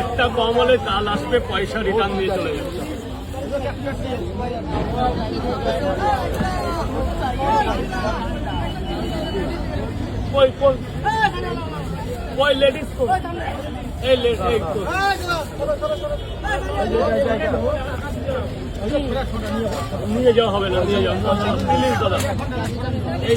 একটা কম হলে কাল আসবে, পয়সা রিটার্ন দিয়ে চলে লেডিস নিয়ে যাওয়া হবে না, নিয়ে যাওয়া দাদা। এই।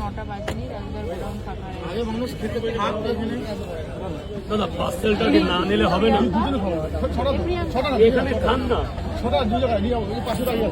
নটা বাজেনি দাদা পার্সেলটাকে না নিলে হবে না। এখানে খান না ছোটা দু জায়গায় নিয়ে পাশে দাঁড়িয়ে